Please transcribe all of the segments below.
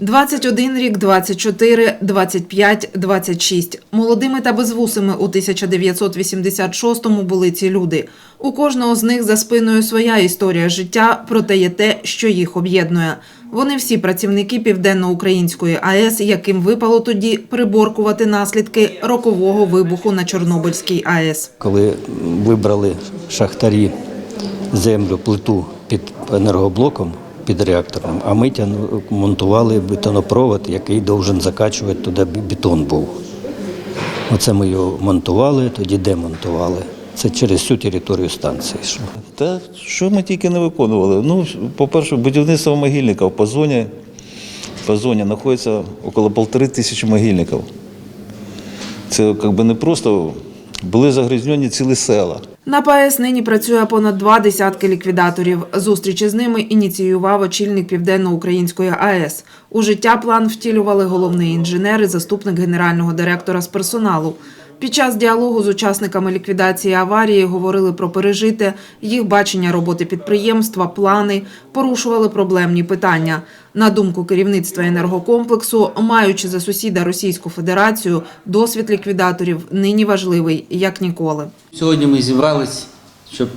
21 рік, 24, 25, 26. Молодими та безвусими у 1986-му були ці люди. У кожного з них за спиною своя історія життя, проте є те, що їх об'єднує. Вони всі працівники Південно-Української АЕС, яким випало тоді приборкувати наслідки рокового вибуху на Чорнобильській АЕС. Коли вибрали шахтарі землю, плиту під енергоблоком, під реактором, а ми монтували бетонопровод, який должен закачувати туди бетон був. Оце ми його монтували, тоді демонтували. Це через всю територію станції. Та що ми тільки не виконували? Ну, по-перше, будівництво могильників по зоні, по зоні знаходиться около полтори тисячі могильників. Це якби не просто були загрязнені цілі села. На ПАЕС нині працює понад два десятки ліквідаторів. Зустрічі з ними ініціював очільник Південно-Української АЕС. У життя план втілювали головний інженер і заступник генерального директора з персоналу. Під час діалогу з учасниками ліквідації аварії говорили про пережите, їх бачення роботи підприємства, плани, порушували проблемні питання. На думку керівництва енергокомплексу, маючи за сусіда Російську Федерацію, досвід ліквідаторів нині важливий як ніколи. Сьогодні ми зібрались, щоб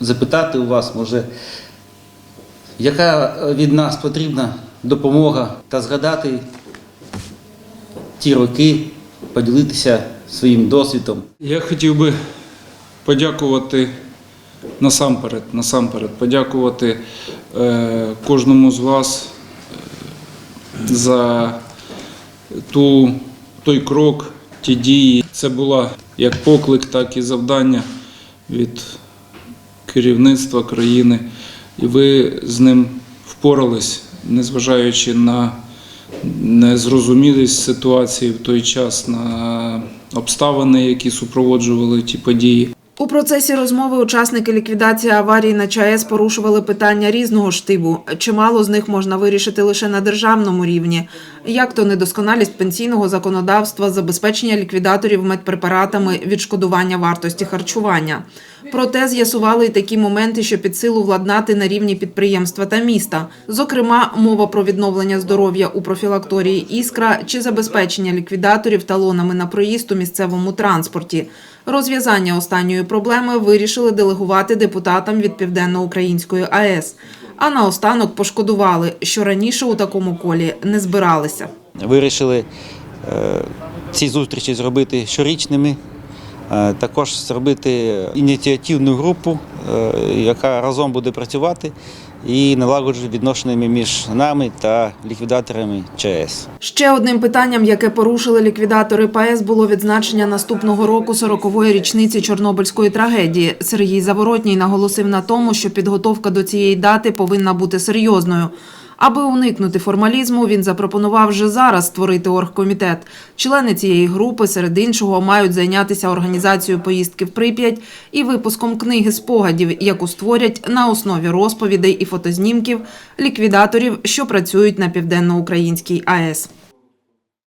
запитати у вас, може, яка від нас потрібна допомога та згадати ті роки, поділитися своїм досвідом. Я хотів би подякувати насамперед, насамперед подякувати е, кожному з вас е, за ту, той крок, ті дії. Це була як поклик, так і завдання від керівництва країни. І ви з ним впорались, незважаючи на незрозумілість ситуації в той час, на обставини, які супроводжували ті події. У процесі розмови учасники ліквідації аварії на ЧАЕС порушували питання різного штибу. Чимало з них можна вирішити лише на державному рівні, як то недосконалість пенсійного законодавства, забезпечення ліквідаторів медпрепаратами, відшкодування вартості харчування. Проте з'ясували й такі моменти, що під силу владнати на рівні підприємства та міста. Зокрема, мова про відновлення здоров'я у профілакторії Іскра чи забезпечення ліквідаторів талонами на проїзд у місцевому транспорті. Розв'язання останньої проблеми вирішили делегувати депутатам від Південно-Української АЕС. А наостанок пошкодували, що раніше у такому колі не збиралися. Вирішили е, ці зустрічі зробити щорічними, е, також зробити ініціативну групу, е, яка разом буде працювати і налагоджують відношеннями між нами та ліквідаторами ЧАЕС. Ще одним питанням, яке порушили ліквідатори ПАЕС, було відзначення наступного року 40-ї річниці Чорнобильської трагедії. Сергій Заворотній наголосив на тому, що підготовка до цієї дати повинна бути серйозною. Аби уникнути формалізму, він запропонував вже зараз створити оргкомітет. Члени цієї групи, серед іншого, мають зайнятися організацією поїздки в Прип'ять і випуском книги спогадів, яку створять на основі розповідей і фотознімків ліквідаторів, що працюють на південноукраїнській АЕС.